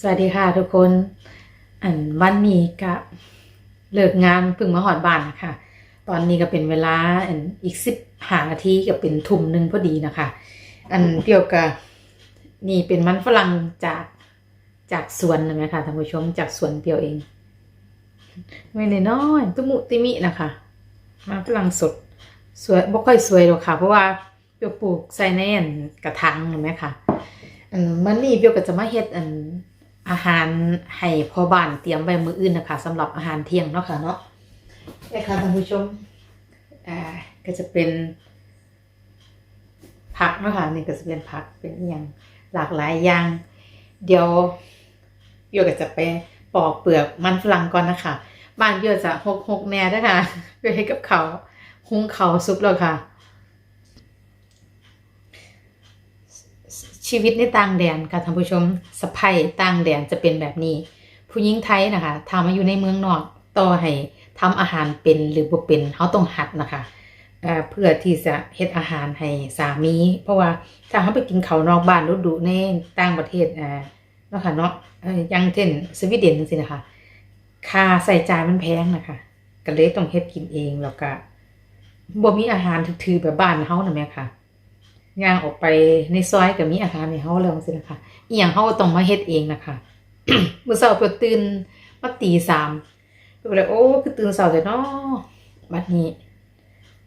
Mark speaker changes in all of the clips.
Speaker 1: สวัสดีค่ะทุกคน อันวันนี้ก็เลิกงานเพิ่งมาหอดบ้านนะคะตอนนี้ก็เป็นเวลาอันอีกสิบหานาทีก็เป็นทุ่มหนึ่งพอดีนะคะ อันเกี่ยวกับนี่เป็นมันฝรั่งจากจากสวนนะไหมคะท่านผู้ชมจากสวนเปียวเองไม่เลยน้อยตุมุติมินะคะมันฝรั่งสดสวยบ่ค่อยสวยหรอกค่ะ เพราะว่าเปียวปลูกใส่ในอันกระถางเห็นไหมคะอันมันนี่เปียวก็จะมาเฮ็ดอัน อาหารให้พ่อบ้านเตรียมไว้มื้ออื่นนะคะสำหรับอาหารเที่ยงเนาะค่ะเนาะนี่ค่ะท่านผู้ชมอ่าก็จะเป็น ผักเนาะคะนี่ก็จะเป็นผักเป็นอหย่างหลากหลายอย่าง เดี๋ยวเปียวก็จะไปปอกเปลือกมันฝรั่งก่อนนะคะบ้านเปียวจะหกหกแน่ด้วยค่ะเพื่อให้กับเขาวหุงเขาวซุปแล้วค่ะ ชีวิตในต่างแดนค่ะท่านผู้ชมสะพ้ยต่างแดนจะเป็นแบบนี้ ผู้หญิงไทยนะคะทำมาอยู่ในเมืองนอกต่อให้ทำอาหารเป็นหรือบ่เป็นเขาต้องหัดนะคะเเพื่อที่จะเฮ็ดอาหารให้สามี เพราะว่าถ้าเขาไปกินเขานอกบ้านฤดูในต่างประเทศเอ่อเนาะค่ะเนาะอย่างเช่นสวีเดนจังซี่นะคะค่าใส่จ่ายมันแพงนะคะก็เลยต้องเฮ็ดกินเองแล้วก็บ่มีอาหารถือแบบบ้านเฮานะแม่ค่ะ ย่างออกไปในซอยก็มีอาหารในเฮาแล้วสินะคะอีหยังเฮาต้องมาเฮ็ดเองนะคะมื้อเช้าเพิ่นตื่นมาตีสามเพิ่นก็เลยโอ้คือตื่นเช้าแต่น้อบัดนี้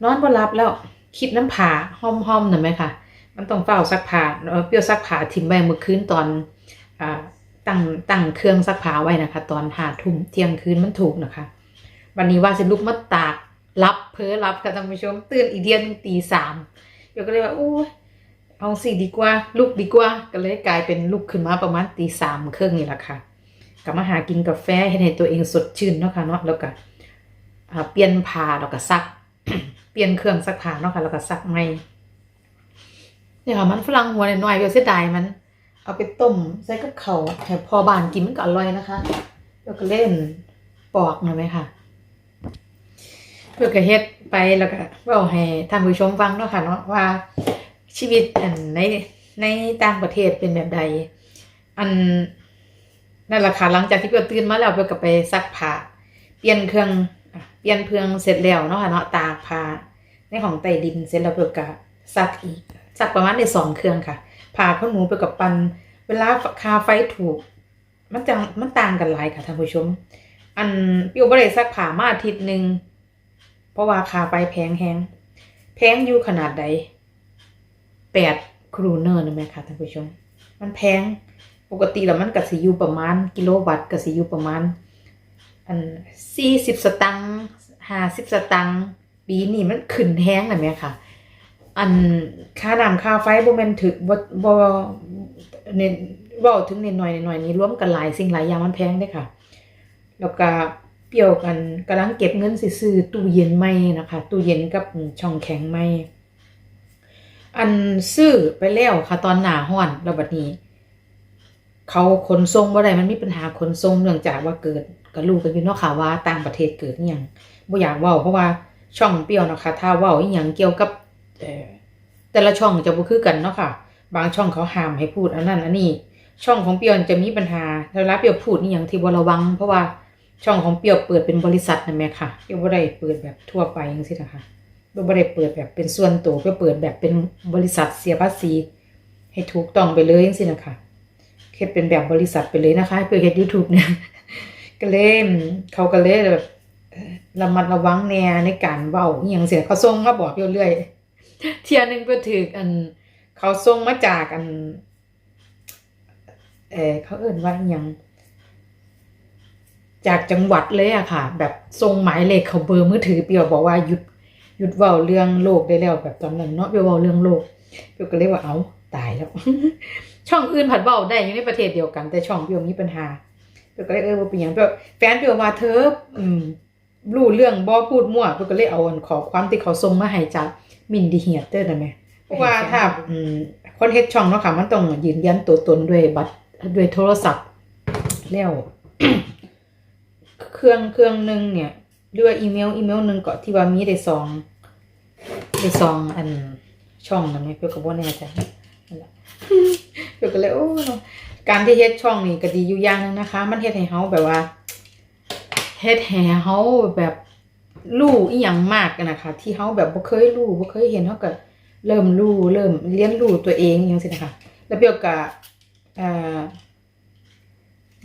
Speaker 1: นอนบ่หลับแล้วคิดน้ำผาห้อมๆนั่นไหมคะมันต้องเฝ้าซักผ้าเอ่อเปรี้ยวซักผ้าทิ้งไว้เมื่อคืนตอนอ่าตั้งตั้งเครื่องซักผ้าไว้นะคะ ตอน5ทุ่มเที่ยงคืนมันถูกนะคะ วันนี้ว่าสิลุกมาตากรับเพ้อรับค่ะท่านผู้ชมตื่นอีเดียนตีสามเดี๋ยวก็เลยว่าโอ้ เอาสิดีกว่าลุกดีกว่าก็เลยกลายเป็นลุกขึ้นมาประมาณตีสามเครึ่องนี่แหละค่ะกลับมาหากินกาแฟให้ในตัวเองสดชื่นเนาะค่ะเนาะแล้วก็เปลี่ยนผ้าแล้วก็ซัก เปลี่ยนเครื่องซักผ้าเนาะค่ะแล้วก็ซักใหม่เนี่ยค่ะมันฝรั่งหัวหน่อยๆเดี๋ยวเสียดายมัน เอาไปต้มใส่กับเขาวให้พอบานกินมันก็อร่อยนะคะแล้วก็เล่นปอกหน่อยไหมค่ะเพื่อก็เฮ็ดไปแล้วก็เว้าให้ท่านผู้ชมฟังเนาะค่ะเนาะว่า ชีวิตอันในในต่างประเทศเป็นแบบใด อันนั่นแหละค่ะหลังจากที่เพื่อตื่นมาแล้วเพื่อก็ไปซักผ้าเปลี่ยนเครื่องเปลี่ยนเครื่องเสร็จแล้วเนาะค่ะเนาะตากผ้าในของใต้ดินเสร็จแล้วเพื่อก็ซักอีกซักประมาณได้สองเครื่องค่ะผ้าขนหนูเพื่อกับปันเวลาคาไฟถูก มันจังมันต่างกันหลายค่ะท่านผู้ชม อันเปิวบ่ได้ซักผ้ามาอาทิตย์หนึ่งเพราะว่าคาไฟแพงแฮงแพงอยู่ขนาดใด แปดครูเนอร์นะแม่ค่ะท่านผู้ชม มันแพงปกติแล้วมันก็สิอยู่ประมาณ กิโลวัตต์ก็สิอยู่ประมาณ อันสี่สิบสตังค์ห้าสิบสตังค์ปีนี้มันขึ้นแฮงนะแม่ค่ะ อันค่าน้ำค่าไฟบ่แม่นถึกบ่บ่เน้นเว้าถึงนิดหน่อยหน่อยนี้รวมกันหลายสิ่งหลายอย่างมันแพงเด้ค่ะ แล้วก็เปรี้ยวกันกำลังเก็บเงินสิซื้อตู้เย็นใหม่นะคะ ตู้เย็นกับช่องแข็งใหม่ อันซื้อไปแล้วค่ะตอนหนาห้อนแล้วบัดนี้ เขาขนส่งบ่าได้มันมีปัญหาขนส่งเนื่องจากว่าเกิดก็รู้กันอยู่เนาะค่ะว่าต่างประเทศเกิดอหยังบ่อยากว้าเพราะว่าช่องเปรียวนะคะ ถ้าว้าอีหยังเกี่ยวกับแต่ละช่องจะบ่คือกันเนาะค่ะ บางช่องเขาห้ามให้พูดอันนั้นอันนี้ช่องของเปียวจะมีปัญหาเวลาเปียวพูดนี่อย่างที่บระวัง เพราะว่าช่องของเปียวเปิดเป็นบริษัทนะแม่ค่ะเปียวบ่ได้เปิดแบบทั่วไปจังซี่นะคะ บ่ได้เปิดแบบเป็นส่วนตัวเปรียวเปิดแบบเป็นบริษัทเสียภาษี ให้ถูกต้องไปเลยจังซี่นะคะเฮ็ดเป็นแบบบริษัทไปเลยนะคะเพื่อเฮ็ด YouTube เนี่ยก็เลยเขาก็เลยแบบระมัดระวังแน่ในการเว้าอหยังเสียเขาส่งมาบอกเรื่อยๆเที่ยนึงเพื่อถืออัน เขาส่งมาจากอัน เออเขาเอ่นว่าอหยังจากจังหวัดเลยอะค่ะ แบบส่งหมายเลขเขาเบอร์มือถือเปียวบอกว่าหยุด หยุดเว้าเรื่องโลกได้แล้วแบบตอนนั้นเนาะเปียวเว้าเรื่องโลกเปียวก็เลยว่าเอาตายแล้ว ช่องอื่นผัดเว้าได้อยู่ในประเทศเดียวกัน แต่ช่องเปียวมีปัญหาเปียวก็เลยเออว่าเป็นหยังเปียวแฟนเปียวว่าเธออืมรู้เรื่องบ่พูดมั่วเปียวก็เลยเอาอันขอความที่เขาส่งมาให้จากมินดีเฮียเตอร์นั่นแหมเพราะว่าถ้าอืมคนเฮ็ดช่องเนาะค่ะมันต้องยืนยันตัวตนด้วยบัตรด้วยโทรศัพท์แล้วเครื่องเครื่องหนึงเนี่ย รือว่าอีเมลอีเมลหนึ่งก็ที่ว่ามีได้สองได้สองอันช่องนั่นไหมเพื่อก็บ่แน่ใจนั่นแหละเพื่อก็เลยโอ้การที่เฮ็ดช่องนี่ก็ดีอยู่อย่างนึงนะคะ มันเฮ็ดให้เฮาแบบว่าเฮ็ดให้เฮาแบบรู้อีหยังมากนะคะ ที่เฮาแบบบ่เคยรู้บ่เคยเห็นเฮาก็เริ่มรู้เริ่มเรียนรู้ตัวเองจังซี่นะคะแล้วเปียวก็เอ่อ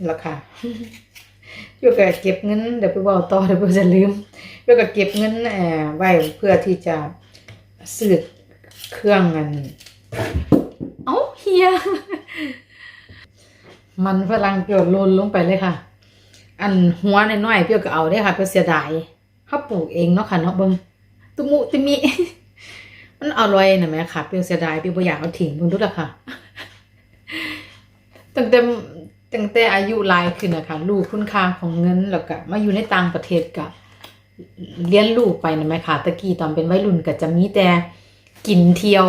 Speaker 1: ราคา เปียวก็เก็บเงินเดี๋ยวไปเว้าต่อเดี๋ยวเปียวจะลืมเปียวก็เก็บเงินเอ่อไว้เพื่อที่จะซื้อเครื่องอันเอ้าเฮียมันฝรั่งเปรี้ยวลนลงไปเลยค่ะ อันหัวน้อยๆเปรี้ยวก็เอาได้ค่ะเปรี้ยวเสียดายเขาปลูกเองเนาะค่ะเนาะเบิ่งตุมุติมิมันอร่อยนะแม่ค่ะเปรี้ยวเสียดายเปรี้ยวบ่อยากเอาทิ้งเบิ่งดูละค่ะตั้งแต่ ตั้งแต่อายุหลายขึ้นนะคะรู้คุณค่าของเงินแล้วก็มาอยู่ในต่างประเทศก็เรียนรู้ไปนะแม่ค่ะตะกี้ตอนเป็นวัยรุ่นก็จะมีแต่กินเที่ยว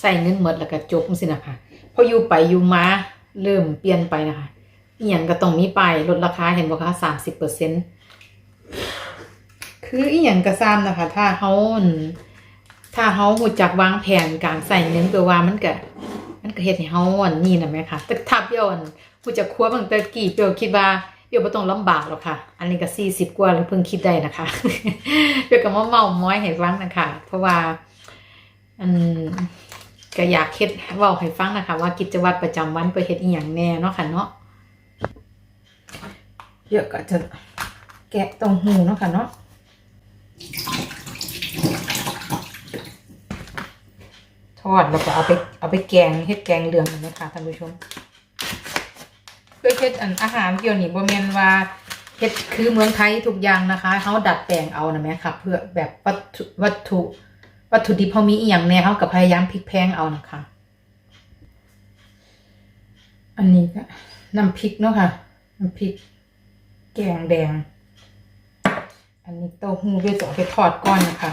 Speaker 1: ใส่เงินหมดแล้วก็จบจังซี่นะคะพออยู่ไปอยู่มาเริ่มเปลี่ยนไปนะคะอีหยังก็ต้องมีไปลดราคาเห็นบ่คะ30%คืออีหยังก็ซ้ำนะคะ ถ้าเฮาถ้าเฮารู้จักวางแผนการใส่เงินเพื่อว่ามันก็ มันก็เฮ็ดให้เฮาอันนี้นะแม่ค่ะ แต่ถ้าเปรี้ยวอันกูจะครัวบางแต่กี้เปรี้ยวคิดว่าเปรี้ยวบ่ต้องลำบากหรอกค่ะ อันนี้ก็40กว่าแล้วเพิ่งคิดได้นะคะเปรี้ยวก็มาเมาม้อยให้ฟังนะคะ เพราะว่าอันก็อยากเฮ็ดเว้าให้ฟังนะคะ ว่ากิจวัตรประจำวันเปเฮ็ดอีหยังแน่เนาะค่ะเนาะเปรี้ยวก็จะแกะต้าหู้เนาะค่ะเนาะ ทอดแล้วก็เอาไปเอาไปแกงเฮ็ดแกงเหลืองเห็นะคะท่านผู้ชมเพื่อเฮ็ดอันอาหารเกี่ยวนี่บ่แม่นว่าเฮ็ดคือเมืองไทยทุกอย่างนะคะเฮาดัดแปลงเอานะแม่ค่ะเพื่อแบบวัตถุวัตถุวัตถุดิบเฮามีอีหยังแน่เฮาก็พยายามพลิกแพงเอานะคะ อันนี้ก็น้ำพริกเนาะค่ะน้ำพริก แกงแดง อันนี้เต้าหู้เดี๋ยวจะเอาไปทอดก่อนนะคะ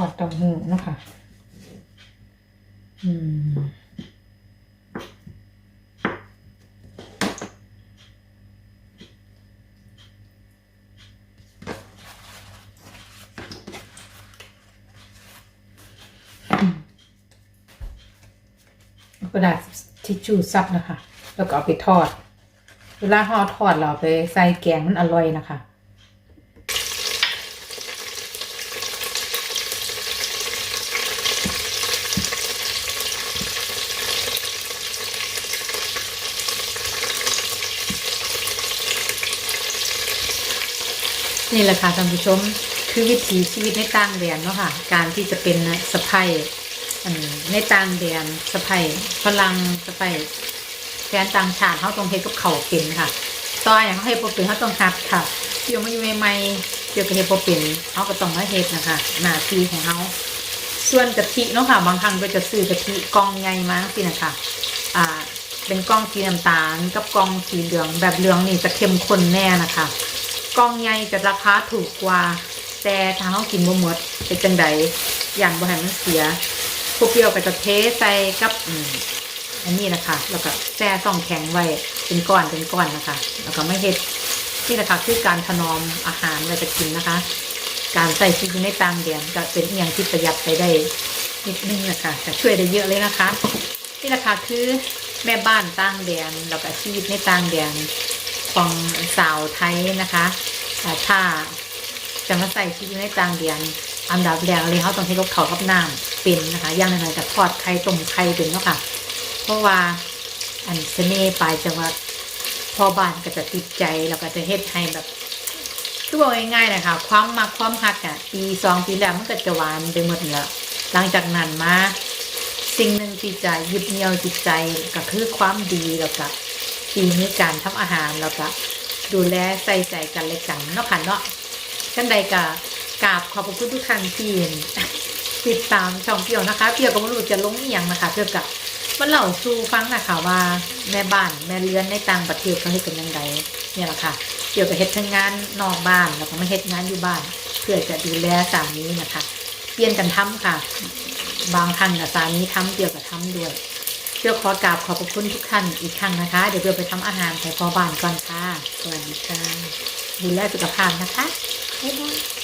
Speaker 1: อดเต้าหู้นะคะ อืมกระดาษทิชชู่ซับนะคะ แล้วก็เอาไปทอด เวลาห่อทอดเราเอาไปใส่แกงมันอร่อยนะคะ นี่แหละค่ะท่านผู้ชมคือวิถีชีวิตในต่างแดนเนาะค่ะ การที่จะเป็นสะพ้ายในต่างแดนสะพ้ายฝรั่งสะพ้ายแฟนต่างชาติเขาต้องเฮ็ดกับเขาเป็นค่ะต่ออย่างเขาเฮ็ดบ่เป็นเขาต้องหัดค่ะเกี่ยวมาอยู่ใหม่ๆเกี่ยวกับเฮ็ดบ่เป็นเขาก็ต้องมาเฮ็ดนะคะหน้าที่ของเขาส่วนกะทิเนาะค่ะ บางครั้งก็จะซื้อกะทิกองใหญ่มาสินะคะอ่าเป็นกล้องสีน้ำตาลกับกล้องสีเหลืองแบบเหลืองนี่จะเข้มข้นแน่นะคะ กล่องใหญ่จะราคาถูกกว่า แต่ถ้าเขากินบ่หมดเป็นจังใดอย่างบ่ให้มันเสียพวกเปรี้ยวก็จะเทใส่กับอันนี้นะคะแล้วก็แช่ซ่องแข็งไว้เป็นก้อนเป็นก้อนนะคะ แล้วก็ไม่เฮ็ดนี่นะคะคือการถนอมอาหารไว้จะกินนะคะ การใส่ชีวิตในต่างแดนก็เป็นอย่างที่ประหยัดไปได้นิดนึงนะคะแต่ช่วยได้เยอะเลยนะคะ นี่แหละคะคือแม่บ้านต่างแดนแล้วก็ชีวิตในต่างแดน ของสาวไทยนะคะอ่ถ้าจะมาใส่ชีวิตในต่างแดนอันดับแรกเลยเขาต้องให้กับเขาวกับน้ำเป็นนะคะย่างน้อยๆก็ทอดไข่ต้มไข่เป็นเนาะค่ะ เพราะว่าอันเสน่ห์ปลายจังหวัดพอบ้านก็จะติดใจแล้วก็จะเฮ็ดให้แบบคือบอกง่ายๆนะคะความมักความฮักอะปีสองปีแรกมันก็จะหวานไปหมดแล้วหลังจากนั้นมาสิ่งหนึ่งที่จะยึดเหนี่ยวจิตใจก็คือความดีแล้วก็ ฝีมือการทำอาหารแล้วก็ดูแลใส่ใจกันและกันเนาะค่ะเนาะท่านใดก็กราบขอบคุณทุกท่านที่ติดตามช่องเปียวนะคะเปียวก็ไม่รู้จะลงอหย่างนะคะเพื่อกับมันเล่าสู่ฟังนะคะว่าแม่บ้านแม่เลื้อนในต่างประเทศเขาเฮ็ดกันยังไงเนี่ยแหละค่ะเกี่ยวกับเฮ็ดทั้งงานนอกบ้านแล้วก็ไม่เฮ็ดงานอยู่บ้าน เพื่อจะดูแลสามีนะคะเปลี่ยนกันทำค่ะ บางท่านกับสามีทำเกี่ยวกับทำด้วย เพื่อขอกราบขอบพระคุณทุกท่านอีกครั้งนะคะ เดี๋ยวเราไปทำอาหารใส่พอบ้านก่อนค่ะ สวัสดีค่ะดูแลสุขภาพนะคะบ๊ายบาย